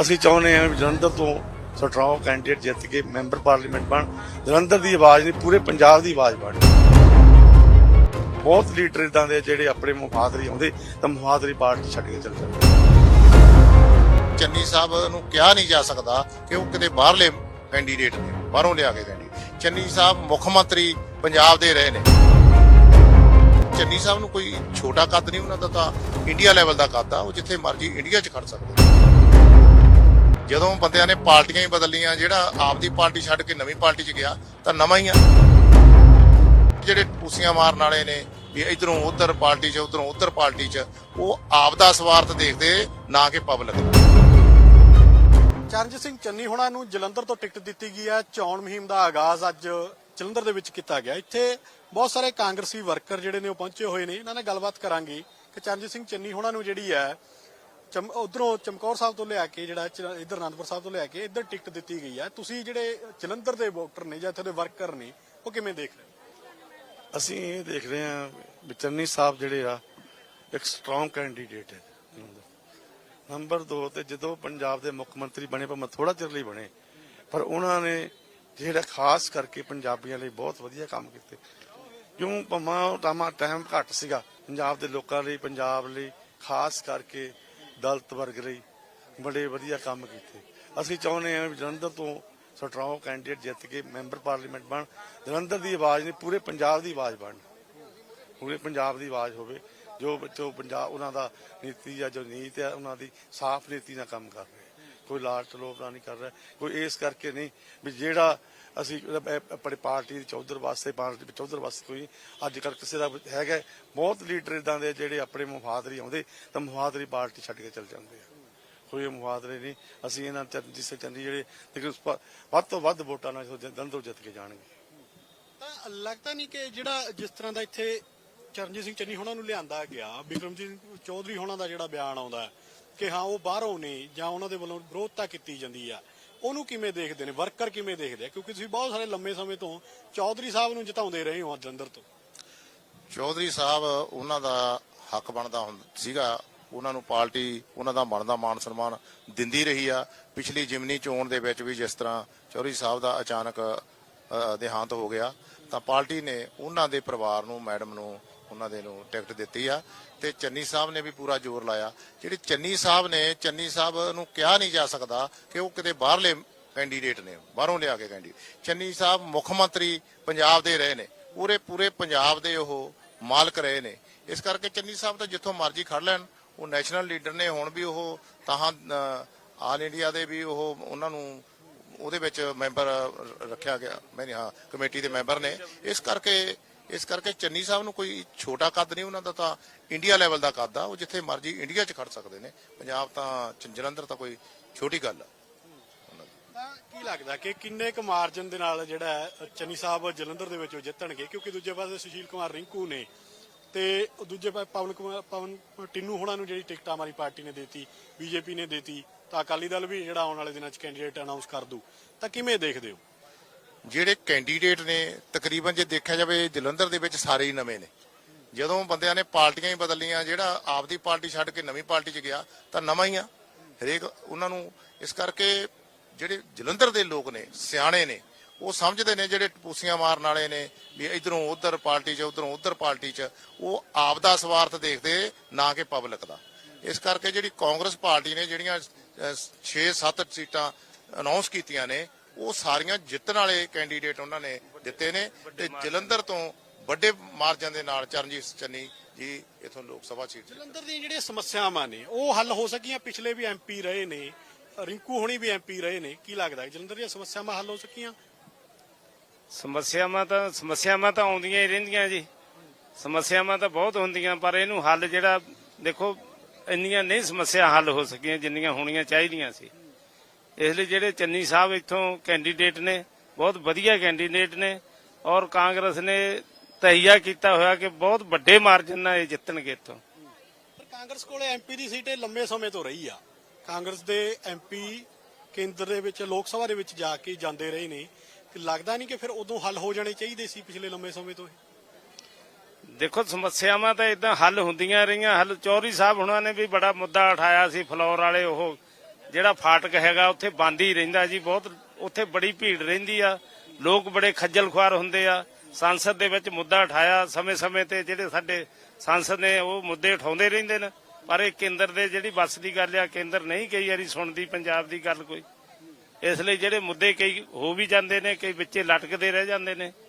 ਅਸੀਂ ਚਾਹੁੰਦੇ ਹਾਂ ਵੀ ਜਲੰਧਰ ਤੋਂ ਸਟਰੋਂਗ ਕੈਂਡੀਡੇਟ ਜਿੱਤ ਕੇ ਮੈਂਬਰ ਪਾਰਲੀਮੈਂਟ ਬਣ। ਜਲੰਧਰ ਦੀ ਆਵਾਜ਼ ਨਹੀਂ, ਪੂਰੇ ਪੰਜਾਬ ਦੀ ਆਵਾਜ਼ ਬਣ। ਬਹੁਤ ਲੀਡਰ ਇਦਾਂ ਦੇ ਜਿਹੜੇ ਆਪਣੇ ਮੁਫਾਦਰੀ ਆਉਂਦੇ, ਤਾਂ ਮੁਫਾਦਰੀ ਪਾਰਟੀ ਛੱਡ ਕੇ ਚੱਲ ਜਾਂਦੇ। ਚੰਨੀ ਸਾਹਿਬ ਨੂੰ ਕਿਹਾ ਨਹੀਂ ਜਾ ਸਕਦਾ ਕਿ ਉਹ ਕਿਤੇ ਬਾਹਰਲੇ ਕੈਂਡੀਡੇਟ ਨੇ, ਬਾਹਰੋਂ ਲਿਆ ਕੇ ਕੈਂਡੀਡੇਟ ਚੰਨੀ ਸਾਹਿਬ ਮੁੱਖ ਮੰਤਰੀ ਪੰਜਾਬ ਦੇ ਰਹੇ ਨੇ। ਚੰਨੀ ਸਾਹਿਬ ਨੂੰ ਕੋਈ ਛੋਟਾ ਕੱਦ ਨਹੀਂ, ਉਹਨਾਂ ਦਾ ਤਾਂ ਇੰਡੀਆ ਲੈਵਲ ਦਾ ਕੱਦ ਆ, ਉਹ ਜਿੱਥੇ ਮਰਜ਼ੀ ਇੰਡੀਆ 'ਚ ਖੜ ਸਕਦੇ ਜਦੋਂ ਬੰਦਿਆਂ ਨੇ ਪਾਰਟੀਆਂ ਹੀ ਬਦਲੀਆਂ, ਜਿਹੜਾ ਆਪਦੀ ਪਾਰਟੀ ਛੱਡ ਕੇ ਨਵੀਂ ਪਾਰਟੀ 'ਚ ਗਿਆ, ਤਾਂ ਨਵਾਂ ਹੀ ਆ। ਜਿਹੜੇ ਪੂਸੀਆਂ ਮਾਰਨ ਵਾਲੇ ਨੇ, ਵੀ ਇਧਰੋਂ ਉਧਰ ਪਾਰਟੀ 'ਚ, ਉਧਰੋਂ ਉਧਰ ਪਾਰਟੀ 'ਚ, ਉਹ ਆਪ ਸਵਾਰਥ ਦੇਖਦੇ, ਨਾ ਕਿ ਪਬਲਿਕ ਚਰਨਜੀਤ ਸਿੰਘ ਚੰਨੀ ਹੋਣਾ ਨੂੰ ਜਲੰਧਰ ਤੋਂ ਟਿਕਟ ਦਿੱਤੀ ਗਈ ਹੈ। ਚੋਣ ਮੁਹਿੰਮ ਦਾ ਆਗਾਜ਼ ਅੱਜ ਜਲੰਧਰ ਦੇ ਵਿੱਚ ਕੀਤਾ ਗਿਆ। ਇੱਥੇ ਬਹੁਤ ਸਾਰੇ ਕਾਂਗਰਸੀ ਵਰਕਰ ਜਿਹੜੇ ਨੇ ਉਹ ਪਹੁੰਚੇ ਹੋਏ ਨੇ। ਇਹਨਾਂ ਨਾਲ ਗੱਲਬਾਤ ਕਰਾਂਗੇ ਕਿ ਚਰਨਜੀਤ ਸਿੰਘ ਚੰਨੀ ਹੋਣਾ ਨੂੰ ਜਿਹੜੀ ਹੈ ਉਧਰੋਂ ਚਮਕੌਰ ਸਾਹਿਬ ਤੋਂ ਲਿਆ ਕੇ ਜਿਹੜਾ ਚ- ਅਨੰਦਪੁਰ ਸਾਹਿਬ ਤੋਂ ਲਿਆ ਕੇ ਇੱਧਰ ਟਿਕਟ ਦਿੱਤੀ ਗਈ ਹੈ ਤੁਸੀਂ ਜਿਹੜੇ ਜਲੰਧਰ ਦੇ ਵੋਟਰ ਨੇ ਜਾਂ ਇੱਥੇ ਦੇ ਵਰਕਰ ਨੇ, ਉਹ ਕਿਵੇਂ ਦੇਖ ਰਹੇ ਅਸੀਂ ਇਹ ਦੇਖ ਰਹੇ ਹਾਂ ਵੀ ਸਾਹਿਬ ਜਿਹੜੇ ਆ, ਇੱਕ ਸਟਰੋਂਗ ਕੈਂਡੀਡੇਟ ਹੈ। ਨੰਬਰ 2 ਤੇ ਜਦੋਂ ਪੰਜਾਬ ਦੇ ਮੁੱਖ ਮੰਤਰੀ ਬਣੇ ਭਾਵੇਂ ਥੋੜਾ ਚਿਰ ਲਈ ਬਣੇ, ਪਰ ਉਹਨਾਂ ਨੇ ਜਿਹੜਾ ਖਾਸ ਕਰਕੇ ਪੰਜਾਬੀਆਂ ਲਈ ਬਹੁਤ ਵਧੀਆ ਕੰਮ ਕੀਤੇ। ਕਿਉਂ ਭਾਵੇਂ ਟਾਮਾ ਟਾਈਮ ਘੱਟ ਸੀਗਾ। ਪੰਜਾਬ ਦੇ ਲੋਕਾਂ ਲਈ, ਪੰਜਾਬ ਲਈ, ਖਾਸ ਕਰਕੇ ਦਲਤ ਵਰਗ ਲਈ ਬੜੇ ਵਧੀਆ ਕੰਮ ਕੀਤੇ। ਅਸੀਂ ਚਾਹੁੰਦੇ ਹਾਂ ਵੀ ਜਲੰਧਰ ਤੋਂ ਸਟਰੋਂਗ ਕੈਂਡੀਡੇਟ ਜਿੱਤ ਕੇ ਮੈਂਬਰ ਪਾਰਲੀਮੈਂਟ ਬਣ। ਜਲੰਧਰ ਦੀ ਆਵਾਜ਼ ਨਹੀਂ, ਪੂਰੇ ਪੰਜਾਬ ਦੀ ਆਵਾਜ਼ ਬਣ। ਪੂਰੇ ਪੰਜਾਬ ਦੀ ਆਵਾਜ਼ ਹੋਵੇ, ਜੋ ਜੋ ਪੰਜਾਬ, ਉਹਨਾਂ ਦਾ ਨੀਤੀ ਜਾਂ ਜੋ ਨੀਤ ਹੈ, ਉਹਨਾਂ ਦੀ ਸਾਫ਼ ਨੀਤੀ ਨਾਲ ਕੰਮ ਕਰ ਰਹੇ। ਕੋਈ ਲਾਲਚ ਲੋਭਲਾ ਨਹੀਂ ਕਰ ਰਿਹਾ, ਕੋਈ ਇਸ ਕਰਕੇ ਨਹੀਂ ਵੀ ਜਿਹੜਾ ਅਸੀਂ ਆਪਣੇ ਪਾਰਟੀ ਦੀ ਚੌਧਰ ਵਾਸਤੇ, ਪਾਰਟੀ ਦੇ ਚੌਧਰ ਵਾਸਤੇ ਕੋਈ ਅੱਜ ਕੱਲ ਕਿਸੇ ਦਾ ਹੈਗਾ, ਬਹੁਤ ਲੀਡਰ ਇਦਾਂ ਦੇ ਜਿਹੜੇ ਆਪਣੇ ਮੁਫਾਦਰੀ ਆਉਂਦੇ, ਤਾਂ ਮੁਫਾਦਰੀ ਪਾਰਟੀ ਛੱਡ ਕੇ ਚੱਲ ਜਾਂਦੇ ਆ। ਕੋਈ ਮੁਫਾਦਰੇ ਨਹੀਂ, ਅਸੀਂ ਇਹਨਾਂ ਚੰਦੀ ਸੇ ਚੰਦੀ ਜਿਹੜੇ, ਲੇਕਿਨ ਵੱਧ ਤੋਂ ਵੱਧ ਵੋਟਾਂ ਨਾਲ ਦੰਦੋਂ ਜਿੱਤ ਕੇ ਜਾਣਗੇ। ਤਾਂ ਲੱਗਦਾ ਨਹੀਂ ਕਿ ਜਿਹੜਾ ਜਿਸ ਤਰ੍ਹਾਂ ਦਾ ਇੱਥੇ ਚਰਨਜੀਤ ਸਿੰਘ ਚੰਨੀ ਹੋਣਾ ਨੂੰ ਲਿਆਂਦਾ ਗਿਆ, ਬਿਕਰਮਜੀਤ ਚੌਧਰੀ ਹੋਣਾ ਦਾ ਜਿਹੜਾ ਬਿਆਨ ਆਉਂਦਾ ਕਿ ਹਾਂ, ਉਹ ਬਾਹਰੋਂ ਨੇ ਜਾਂ ਉਹਨਾਂ ਦੇ ਵੱਲੋਂ ਵਿਰੋਧਤਾ ਕੀਤੀ ਜਾਂਦੀ ਆ। ਉਹਨੂੰ ਕਿਵੇਂ ਦੇਖਦੇ ਨੇ? ਵਰਕਰ ਕਿਵੇਂ ਦੇਖਦੇ ਆ? ਕਿਉਂਕਿ ਤੁਸੀਂ ਬਹੁਤ ਸਾਰੇ ਲੰਮੇ ਸਮੇਂ ਤੋਂ ਚੌਧਰੀ ਸਾਹਿਬ ਨੂੰ ਜਿਤਾਉਂਦੇ ਰਹੇ ਹੋ ਜਲੰਧਰ ਤੋਂ। ਚੌਧਰੀ ਸਾਹਿਬ, ਉਹਨਾਂ ਦਾ ਹੱਕ ਬਣਦਾ ਸੀਗਾ। ਉਹਨਾਂ ਨੂੰ ਪਾਰਟੀ, ਉਹਨਾਂ ਦਾ ਬਣਦਾ ਮਾਨ ਸਨਮਾਨ ਦਿੰਦੀ ਰਹੀ ਆ। ਪਿਛਲੀ ਜਿਮਨੀ ਚੋਣ ਦੇ ਵਿੱਚ ਵੀ ਜਿਸ ਤਰ੍ਹਾਂ ਚੌਧਰੀ ਸਾਹਿਬ ਦਾ ਅਚਾਨਕ ਦੇਹਾਂਤ ਹੋ ਗਿਆ, ਤਾਂ ਪਾਰਟੀ ਨੇ ਉਹਨਾਂ ਦੇ ਪਰਿਵਾਰ ਨੂੰ, ਮੈਡਮ ਨੂੰ ਉਹਨਾਂ ਦੇ ਨੂੰ ਟਿਕਟ ਦਿੱਤੀ ਆ ਤੇ ਚੰਨੀ ਸਾਹਿਬ ਨੇ ਵੀ ਪੂਰਾ ਜ਼ੋਰ ਲਾਇਆ। ਜਿਹੜੇ ਚੰਨੀ ਸਾਹਿਬ ਨੇ, ਚੰਨੀ ਸਾਹਿਬ ਨੂੰ ਕਿਹਾ ਨਹੀਂ ਜਾ ਸਕਦਾ ਕਿ ਉਹ ਕਿਤੇ ਬਾਹਰਲੇ ਕੈਂਡੀਡੇਟ ਨੇ, ਬਾਹਰੋਂ ਲਿਆ ਕੇ ਕੈਂਡੀਡੇਟ ਚੰਨੀ ਸਾਹਿਬ ਮੁੱਖ ਮੰਤਰੀ ਪੰਜਾਬ ਦੇ ਰਹੇ ਨੇ, ਪੂਰੇ ਪੂਰੇ ਪੰਜਾਬ ਦੇ ਉਹ ਮਾਲਕ ਰਹੇ ਨੇ। ਇਸ ਕਰਕੇ ਚੰਨੀ ਸਾਹਿਬ ਤਾਂ ਜਿੱਥੋਂ ਮਰਜ਼ੀ ਖੜ ਲੈਣ, ਉਹ ਨੈਸ਼ਨਲ ਲੀਡਰ ਨੇ, ਹੁਣ ਵੀ ਉਹ ਤਾਂ ਆਲ ਇੰਡੀਆ ਦੇ ਵੀ ਉਹ ਉਹਨਾਂ ਨੂੰ ਉਹਦੇ ਵਿੱਚ ਮੈਂਬਰ ਰੱਖਿਆ ਗਿਆ, ਮੈਂ ਹਾਂ ਕਮੇਟੀ ਦੇ ਮੈਂਬਰ ਨੇ। ਇਸ ਕਰਕੇ ਇਸ ਕਰਕੇ ਚੰਨੀ ਸਾਹਿਬ ਨੂੰ ਕੋਈ ਛੋਟਾ ਕੱਦ ਨਹੀਂ ਉਹਨਾਂ ਦਾ ਤਾਂ ਇੰਡੀਆ ਲੈਵਲ ਦਾ ਕੱਦ ਆ, ਉਹ ਜਿੱਥੇ ਮਰਜ਼ੀ ਇੰਡੀਆ 'ਚ ਖੜ ਸਕਦੇ ਨੇ। ਪੰਜਾਬ ਤਾਂ ਜਲੰਧਰ ਤਾਂ ਕੋਈ ਛੋਟੀ ਗੱਲ ਆ। ਕੀ ਲੱਗਦਾ ਕਿ ਕਿੰਨੇ ਕੁ ਮਾਰਜਨ ਦੇ ਨਾਲ ਜਿਹੜਾ ਚੰਨੀ ਸਾਹਿਬ ਜਲੰਧਰ ਦੇ ਵਿੱਚ ਉਹ ਜਿੱਤਣਗੇ? ਕਿਉਂਕਿ ਦੂਜੇ ਪਾਸੇ ਸੁਸ਼ੀਲ ਕੁਮਾਰ ਰਿੰਕੂ ਨੇ ਤੇ ਦੂਜੇ ਪਾਸੇ ਪਵਨ ਕੁਮਾਰ ਪਵਨ ਟਿੰਨੂ ਹੋਣਾ ਨੂੰ ਜਿਹੜੀ ਟਿਕਟ ਆਮ ਆਦਮੀ ਪਾਰਟੀ ਨੇ ਦਿੱਤੀ, ਬੀਜੇਪੀ ਨੇ ਦਿੱਤੀ, ਤਾਂ ਅਕਾਲੀ ਦਲ ਵੀ ਜਿਹੜਾ ਆਉਣ ਵਾਲੇ ਦਿਨਾਂ 'ਚ ਕੈਂਡੀਡੇਟ ਅਨਾਉਂਸ ਕਰ ਦੂ। ਤਾਂ ਕਿਵੇਂ ਦੇਖਦੇ ਹੋ? ਜਿਹੜੇ ਕੈਂਡੀਡੇਟ ਨੇ, ਤਕਰੀਬਨ ਜੇ ਦੇਖਿਆ ਜਾਵੇ, ਜਲੰਧਰ ਦੇ ਵਿੱਚ ਸਾਰੇ ਹੀ ਨਵੇਂ ਨੇ। ਜਦੋਂ ਬੰਦਿਆਂ ਨੇ ਪਾਰਟੀਆਂ ਹੀ ਬਦਲੀਆਂ, ਜਿਹੜਾ ਆਪਦੀ ਪਾਰਟੀ ਛੱਡ ਕੇ ਨਵੀਂ ਪਾਰਟੀ 'ਚ ਗਿਆ, ਤਾਂ ਨਵਾਂ ਹੀ ਆ। ਹਰੇਕ ਉਹਨਾਂ ਨੂੰ ਇਸ ਕਰਕੇ ਜਿਹੜੇ ਜਲੰਧਰ ਦੇ ਲੋਕ ਨੇ, ਸਿਆਣੇ ਨੇ, ਉਹ ਸਮਝਦੇ ਨੇ ਜਿਹੜੇ ਟਪੂਸੀਆਂ ਮਾਰਨ ਵਾਲੇ ਨੇ, ਵੀ ਇਧਰੋਂ ਉਧਰ ਪਾਰਟੀ 'ਚ, ਉਧਰੋਂ ਉਧਰ ਪਾਰਟੀ 'ਚ, ਉਹ ਆਪ ਦਾ ਸਵਾਰਥ ਦੇਖਦੇ ਨਾ ਕਿ ਪਬਲਿਕ ਦਾ। ਇਸ ਕਰਕੇ ਜਿਹੜੀ ਕਾਂਗਰਸ ਪਾਰਟੀ ਨੇ, ਜਿਹੜੀਆਂ 6-7 ਸੀਟਾਂ ਅਨਾਉਂਸ ਕੀਤੀਆਂ ਨੇ ਉਹ ਸਾਰੀਆਂ ਜਿੱਤਣ ਵਾਲੇ ਕੈਂਡੀਡੇਟ ਉਹਨਾਂ ਨੇ ਦਿੱਤੇ ਨੇ ਤੇ ਜਲੰਧਰ ਤੋਂ ਵੱਡੇ ਮਾਰਜਨ ਦੇ ਨਾਲ ਚਰਨਜੀਤ ਚੰਨੀ ਜੀ ਇਥੋਂ ਲੋਕ ਸਭਾ ਸੀਟ ਜਲੰਧਰ ਦੀਆਂ ਜਿਹੜੀਆਂ ਸਮੱਸਿਆਵਾਂ ਨੇ ਉਹ ਹੱਲ ਹੋ ਸਕੀਆਂ? ਪਿਛਲੇ ਵੀ ਐਮਪੀ ਰਹੇ ਨੇ ਰਿੰਕੂ ਹੋਣੀ ਵੀ ਐਮਪੀ ਰਹੇ ਨੇ ਕੀ ਲੱਗਦਾ ਹੈ? ਜਲੰਧਰ ਦੀਆਂ ਸਮੱਸਿਆਵਾਂ ਹੱਲ ਹੋ ਸਕੀਆਂ? ਸਮੱਸਿਆਵਾਂ ਤਾਂ ਸਮੱਸਿਆਵਾਂ ਤਾਂ ਆਉਂਦੀਆਂ ਹੀ ਰਹਿੰਦੀਆਂ ਜੀ। ਸਮੱਸਿਆਵਾਂ ਤਾਂ ਬਹੁਤ ਹੁੰਦੀਆਂ ਪਰ ਇਹਨੂੰ ਹੱਲ ਜਿਹੜਾ ਦੇਖੋ ਇੰਨੀਆਂ ਨਹੀਂ ਸਮੱਸਿਆ ਹੱਲ ਹੋ ਸਕੀਆਂ ਜਿੰਨੀਆਂ ਹੋਣੀਆਂ ਚਾਹੀਦੀਆਂ ਸੀ। ਇਸ ਲਈ ਜਿਹੜੇ ਚੰਨੀ ਸਾਹਿਬ ਇੱਥੋਂ ਕੈਂਡੀਡੇਟ ਨੇ ਬਹੁਤ ਵਧੀਆ ਕੈਂਡੀਡੇਟ ਨੇ ਔਰ ਕਾਂਗਰਸ ਨੇ ਤਹੀਆ ਕੀਤਾ ਹੋਇਆ ਕਿ ਬਹੁਤ ਵੱਡੇ ਮਾਰਜਨ ਨਾਲ ਇਹ ਜਿੱਤਣਗੇ ਇੱਥੋਂ। ਪਰ ਕਾਂਗਰਸ ਕੋਲੇ ਐਮਪੀ ਦੀ ਸੀਟ ਇਹ ਲੰਮੇ ਸਮੇਂ ਤੋਂ ਰਹੀ ਆ। ਕਾਂਗਰਸ ਦੇ ਐਮਪੀ ਕੇਂਦਰ ਦੇ ਵਿੱਚ ਲੋਕ ਸਭਾ ਦੇ ਵਿੱਚ ਜਾ ਕੇ ਜਾਂਦੇ ਰਹੇ ਨੇ ਕਿ ਲੱਗਦਾ ਨਹੀਂ ਕਿ ਫਿਰ ਉਦੋਂ ਹੱਲ ਹੋ ਜਾਣੇ ਚਾਹੀਦੇ ਸੀ ਪਿਛਲੇ ਲੰਮੇ ਸਮੇਂ ਤੋਂ ਦੇਖੋ ਸਮੱਸਿਆਵਾਂ ਤਾਂ ਇਦਾਂ ਹੱਲ ਹੁੰਦੀਆਂ ਰਹੀਆਂ। ਹੱਲ ਚੌਧਰੀ ਸਾਹਿਬ ਹੁਣਾਂ ਨੇ ਵੀ ਬੜਾ ਮੁੱਦਾ ਉਠਾਇਆ ਸੀ ਫਲੋਰ ਵਾਲੇ ਉਹ ਜਿਹੜਾ ਫਾਟਕ ਹੈਗਾ ਉੱਥੇ ਬੰਦ ਹੀ ਰਹਿੰਦਾ ਜੀ, ਬਹੁਤ ਉੱਥੇ ਬੜੀ ਭੀੜ ਰਹਿੰਦੀ ਆ। ਲੋਕ ਬੜੇ ਖੱਜਲ ਖੁਆਰ ਹੁੰਦੇ ਆ। ਸੰਸਦ ਦੇ ਵਿੱਚ ਮੁੱਦਾ ਉਠਾਇਆ ਸਮੇਂ-ਸਮੇਂ ਤੇ ਜਿਹੜੇ ਸਾਡੇ ਸੰਸਦ ਨੇ, ਉਹ ਮੁੱਦੇ ਉਠਾਉਂਦੇ ਰਹਿੰਦੇ ਨੇ। ਪਰ ਇਹ ਕੇਂਦਰ ਦੇ ਜਿਹੜੀ ਬੱਸ ਦੀ ਗੱਲ ਆ, ਕੇਂਦਰ ਨਹੀਂ ਕਈ ਵਾਰੀ ਸੁਣਦੀ ਪੰਜਾਬ ਦੀ ਗੱਲ ਕੋਈ। ਇਸ ਲਈ ਜਿਹੜੇ ਮੁੱਦੇ ਕਈ ਹੋ ਵੀ ਜਾਂਦੇ ਨੇ, ਕਈ ਵਿੱਚੇ ਲਟਕਦੇ ਰਹਿ ਜਾਂਦੇ ਨੇ।